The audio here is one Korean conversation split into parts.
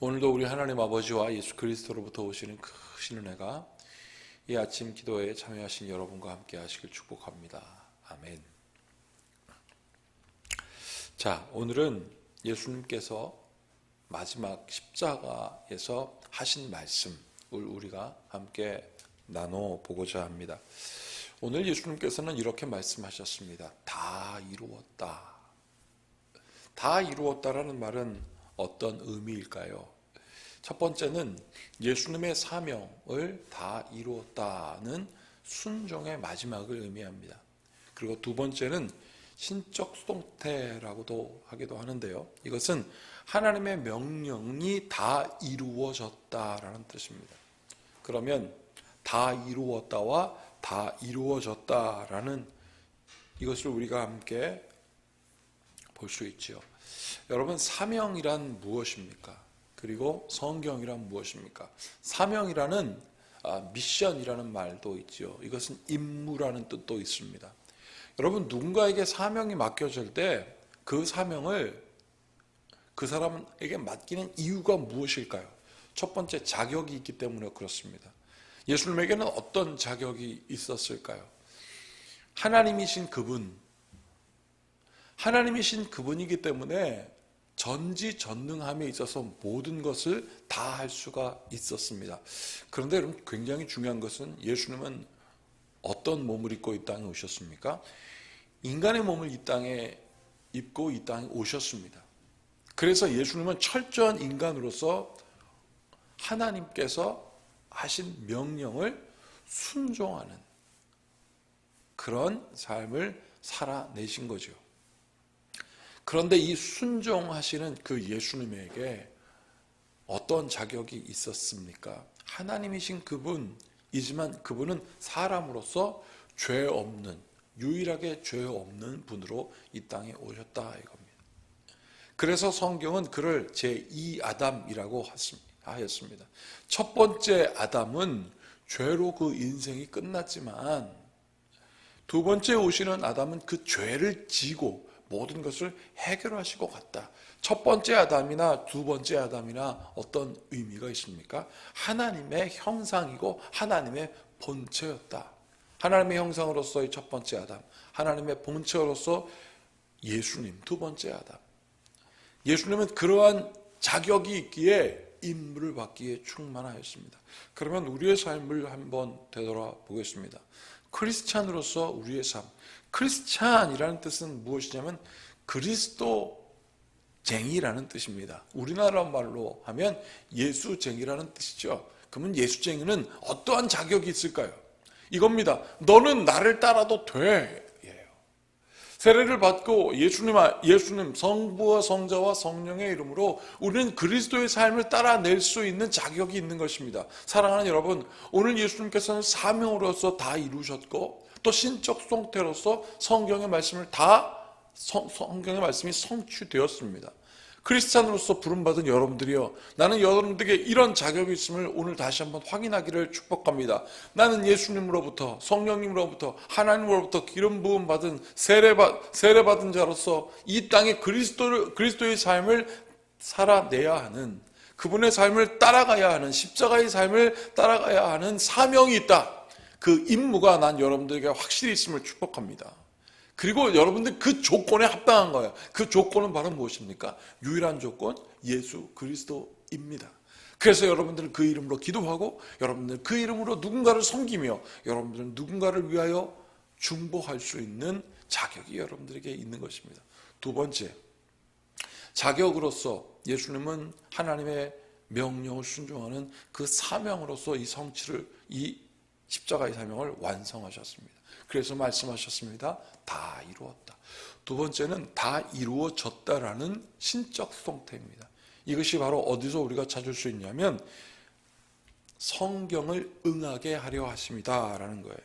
오늘도 우리 하나님 아버지와 예수 그리스도로부터 오시는 크신 은혜가 이 아침 기도에 참여하신 여러분과 함께 하시길 축복합니다. 아멘. 자, 오늘은 예수님께서 마지막 십자가에서 하신 말씀을 우리가 함께 나눠 보고자 합니다. 오늘 예수님께서는 이렇게 말씀하셨습니다. 다 이루었다. 다 이루었다라는 말은 어떤 의미일까요? 첫 번째는 예수님의 사명을 다 이루었다는 순종의 마지막을 의미합니다. 그리고 두 번째는 신적 수동태라고도 하기도 하는데요. 이것은 하나님의 명령이 다 이루어졌다라는 뜻입니다. 그러면 다 이루었다와 다 이루어졌다라는 이것을 우리가 함께 볼 수 있지요. 여러분 사명이란 무엇입니까? 그리고 성경이란 무엇입니까? 사명이라는 아, 미션이라는 말도 있지요. 이것은 임무라는 뜻도 있습니다. 여러분 누군가에게 사명이 맡겨질 때 그 사명을 그 사람에게 맡기는 이유가 무엇일까요? 첫 번째 자격이 있기 때문에 그렇습니다. 예수님에게는 어떤 자격이 있었을까요? 하나님이신 그분, 하나님이신 그분이기 때문에 전지전능함에 있어서 모든 것을 다 할 수가 있었습니다. 그런데 여러분 굉장히 중요한 것은 예수님은 어떤 몸을 입고 이 땅에 오셨습니까? 인간의 몸을 이 땅에 입고 이 땅에 오셨습니다. 그래서 예수님은 철저한 인간으로서 하나님께서 하신 명령을 순종하는 그런 삶을 살아내신 거죠. 그런데 이 순종하시는 그 예수님에게 어떤 자격이 있었습니까? 하나님이신 그분이지만 그분은 사람으로서 죄 없는 유일하게 죄 없는 분으로 이 땅에 오셨다 이겁니다. 그래서 성경은 그를 제2 아담이라고 하였습니다. 첫 번째 아담은 죄로 그 인생이 끝났지만 두 번째 오시는 아담은 그 죄를 지고 모든 것을 해결하시고 갔다. 첫 번째 아담이나 두 번째 아담이나 어떤 의미가 있습니까? 하나님의 형상이고 하나님의 본체였다. 하나님의 형상으로서의 첫 번째 아담, 하나님의 본체로서 예수님 두 번째 아담. 예수님은 그러한 자격이 있기에 임무를 받기에 충만하였습니다. 그러면 우리의 삶을 한번 되돌아 보겠습니다. 크리스찬으로서 우리의 삶. 크리스찬이라는 뜻은 무엇이냐면 그리스도쟁이라는 뜻입니다. 우리나라 말로 하면 예수쟁이라는 뜻이죠. 그러면 예수쟁이는 어떠한 자격이 있을까요? 이겁니다. 너는 나를 따라도 돼. 세례를 받고 예수님, 예수님 성부와 성자와 성령의 이름으로 우리는 그리스도의 삶을 따라낼 수 있는 자격이 있는 것입니다. 사랑하는 여러분, 오늘 예수님께서는 사명으로서 다 이루셨고 또 신적 송태로서 성경의 말씀을 다 성, 성경의 말씀이 성취되었습니다. 크리스찬으로서 부름받은 여러분들이요. 나는 여러분들에게 이런 자격이 있음을 오늘 다시 한번 확인하기를 축복합니다. 나는 예수님으로부터, 성령님으로부터, 하나님으로부터 기름 부음 받은 세례받, 세례받은 자로서 이 땅에 그리스도를, 그리스도의 삶을 살아내야 하는 그분의 삶을 따라가야 하는 십자가의 삶을 따라가야 하는 사명이 있다. 그 임무가 난 여러분들에게 확실히 있음을 축복합니다. 그리고 여러분들 그 조건에 합당한 거예요. 그 조건은 바로 무엇입니까? 유일한 조건 예수 그리스도입니다. 그래서 여러분들은 그 이름으로 기도하고 여러분들 그 이름으로 누군가를 섬기며 여러분들은 누군가를 위하여 중보할 수 있는 자격이 여러분들에게 있는 것입니다. 두 번째, 자격으로서 예수님은 하나님의 명령을 순종하는 그 사명으로서 이 성취를 이 십자가의 사명을 완성하셨습니다. 그래서 말씀하셨습니다. 다 이루었다. 두 번째는 다 이루어졌다라는 신적 수동태입니다. 이것이 바로 어디서 우리가 찾을 수 있냐면 성경을 응하게 하려 하십니다라는 거예요.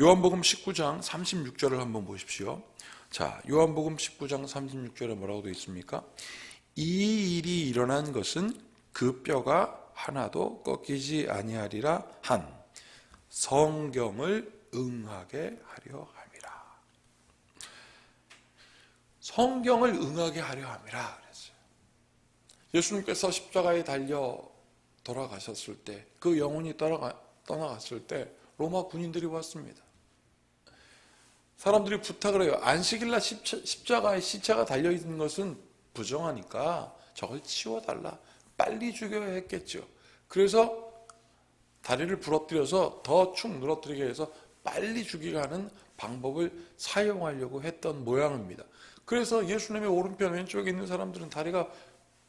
요한복음 19장 36절을 한번 보십시오. 자, 요한복음 19장 36절에 뭐라고 되어 있습니까? 이 일이 일어난 것은 그 뼈가 하나도 꺾이지 아니하리라 한 성경을 응하게 하려 함이라. 성경을 응하게 하려 함이라 그랬어요. 예수님께서 십자가에 달려 돌아가셨을 때, 그 영혼이 떠나가, 떠나갔을 때 로마 군인들이 왔습니다. 사람들이 부탁을 해요. 안식일날 십자, 십자가에 시체가 달려 있는 것은 부정하니까 저걸 치워달라. 빨리 죽여야 했겠죠. 그래서 다리를 부러뜨려서 더 축 늘어뜨리게 해서 빨리 죽이게 하는 방법을 사용하려고 했던 모양입니다. 그래서 예수님의 오른편 왼쪽에 있는 사람들은 다리가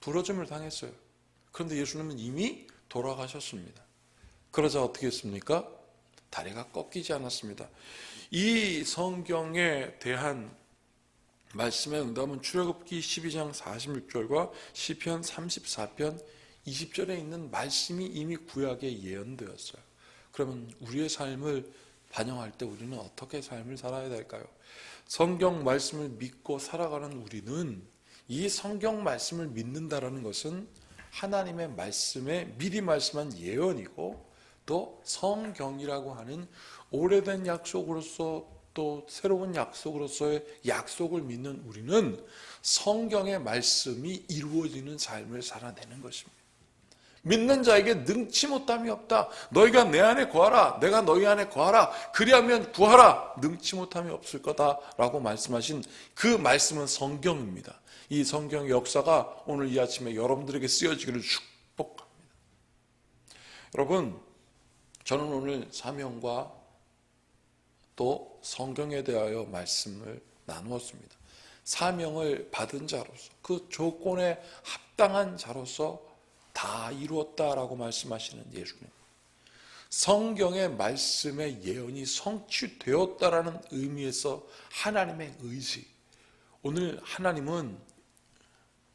부러짐을 당했어요. 그런데 예수님은 이미 돌아가셨습니다. 그러자 어떻게 했습니까? 다리가 꺾이지 않았습니다. 이 성경에 대한 말씀의 응답은 출애굽기 12장 46절과 시편 34편 20절에 있는 말씀이 이미 구약에 예언되었어요. 그러면 우리의 삶을 반영할 때 우리는 어떻게 삶을 살아야 될까요? 성경 말씀을 믿고 살아가는 우리는 이 성경 말씀을 믿는다라는 것은 하나님의 말씀에 미리 말씀한 예언이고 또 성경이라고 하는 오래된 약속으로서 또 새로운 약속으로서의 약속을 믿는 우리는 성경의 말씀이 이루어지는 삶을 살아내는 것입니다. 믿는 자에게 능치 못함이 없다. 너희가 내 안에 거하라. 내가 너희 안에 거하라. 그리하면 구하라. 능치 못함이 없을 거다라고 말씀하신 그 말씀은 성경입니다. 이 성경의 역사가 오늘 이 아침에 여러분들에게 쓰여지기를 축복합니다. 여러분, 저는 오늘 사명과 또 성경에 대하여 말씀을 나누었습니다. 사명을 받은 자로서 그 조건에 합당한 자로서 다 이루었다라고 말씀하시는 예수님. 성경의 말씀의 예언이 성취되었다라는 의미에서 하나님의 의지. 오늘 하나님은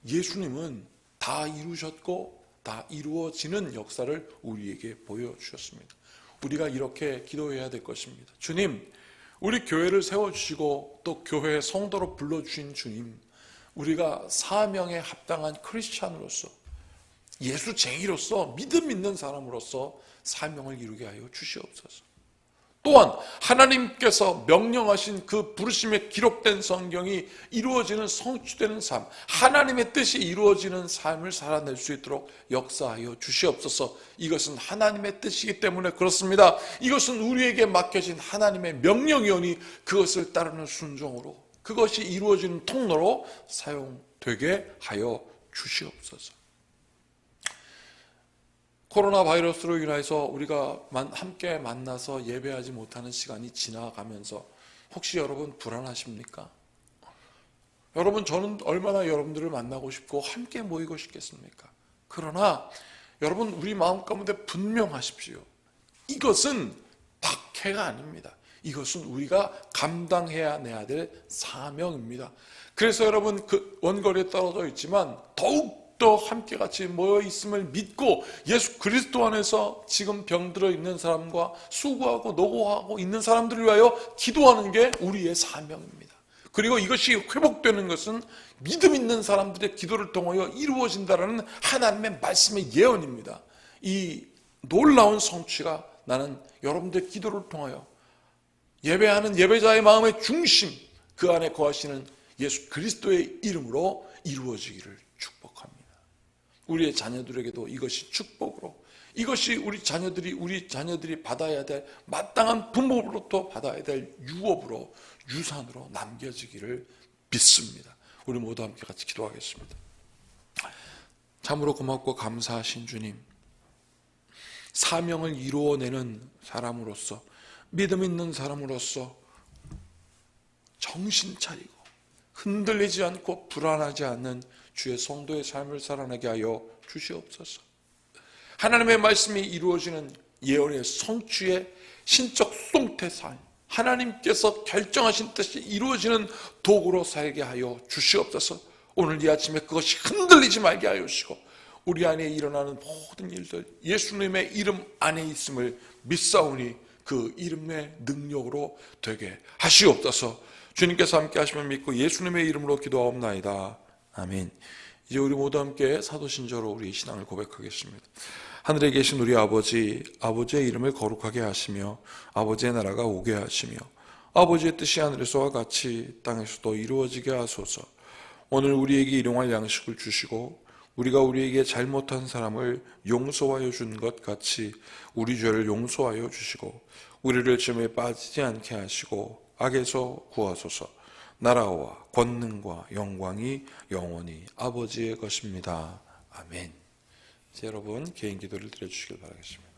예수님은 다 이루셨고 다 이루어지는 역사를 우리에게 보여주셨습니다. 우리가 이렇게 기도해야 될 것입니다. 주님, 우리 교회를 세워주시고 또 교회 성도로 불러주신 주님, 우리가 사명에 합당한 크리스찬으로서 예수쟁이로서 믿음 있는 사람으로서 사명을 이루게 하여 주시옵소서. 또한 하나님께서 명령하신 그 부르심에 기록된 성경이 이루어지는 성취되는 삶, 하나님의 뜻이 이루어지는 삶을 살아낼 수 있도록 역사하여 주시옵소서. 이것은 하나님의 뜻이기 때문에 그렇습니다. 이것은 우리에게 맡겨진 하나님의 명령이오니 그것을 따르는 순종으로 그것이 이루어지는 통로로 사용되게 하여 주시옵소서. 코로나 바이러스로 인해서 우리가 함께 만나서 예배하지 못하는 시간이 지나가면서 혹시 여러분 불안하십니까? 여러분 저는 얼마나 여러분들을 만나고 싶고 함께 모이고 싶겠습니까? 그러나 여러분 우리 마음 가운데 분명하십시오. 이것은 박해가 아닙니다. 이것은 우리가 감당해야 내야 될 사명입니다. 그래서 여러분 그 원거리에 떨어져 있지만 더욱 또 함께 같이 모여 있음을 믿고 예수 그리스도 안에서 지금 병들어 있는 사람과 수고하고 노고하고 있는 사람들을 위하여 기도하는 게 우리의 사명입니다. 그리고 이것이 회복되는 것은 믿음 있는 사람들의 기도를 통하여 이루어진다라는 하나님의 말씀의 예언입니다. 이 놀라운 성취가 나는 여러분들의 기도를 통하여 예배하는 예배자의 마음의 중심 그 안에 거하시는 예수 그리스도의 이름으로 이루어지기를. 우리의 자녀들에게도 이것이 축복으로 이것이 우리 자녀들이 우리 자녀들이 받아야 될 마땅한 부모로부터 받아야 될 유업으로 유산으로 남겨지기를 믿습니다. 우리 모두 함께 같이 기도하겠습니다. 참으로 고맙고 감사하신 주님. 사명을 이루어내는 사람으로서 믿음 있는 사람으로서 정신 차리고 흔들리지 않고 불안하지 않는 주의 성도의 삶을 살아내게 하여 주시옵소서. 하나님의 말씀이 이루어지는 예언의 성취의 신적 송태 삶, 하나님께서 결정하신 뜻이 이루어지는 도구로 살게 하여 주시옵소서. 오늘 이 아침에 그것이 흔들리지 말게 하여 주시고 우리 안에 일어나는 모든 일들 예수님의 이름 안에 있음을 믿사오니 그 이름의 능력으로 되게 하시옵소서. 주님께서 함께 하시면 믿고 예수님의 이름으로 기도하옵나이다. 아멘. 이제 우리 모두 함께 사도신조로 우리 신앙을 고백하겠습니다. 하늘에 계신 우리 아버지, 아버지의 이름을 거룩하게 하시며 아버지의 나라가 오게 하시며 아버지의 뜻이 하늘에서와 같이 땅에서도 이루어지게 하소서. 오늘 우리에게 일용할 양식을 주시고 우리가 우리에게 잘못한 사람을 용서하여 준 것 같이 우리 죄를 용서하여 주시고 우리를 점에 빠지지 않게 하시고 악에서 구하소서 나라와 권능과 영광이 영원히 아버지의 것입니다. 아멘. 자, 여러분 개인 기도를 드려 주시길 바라겠습니다.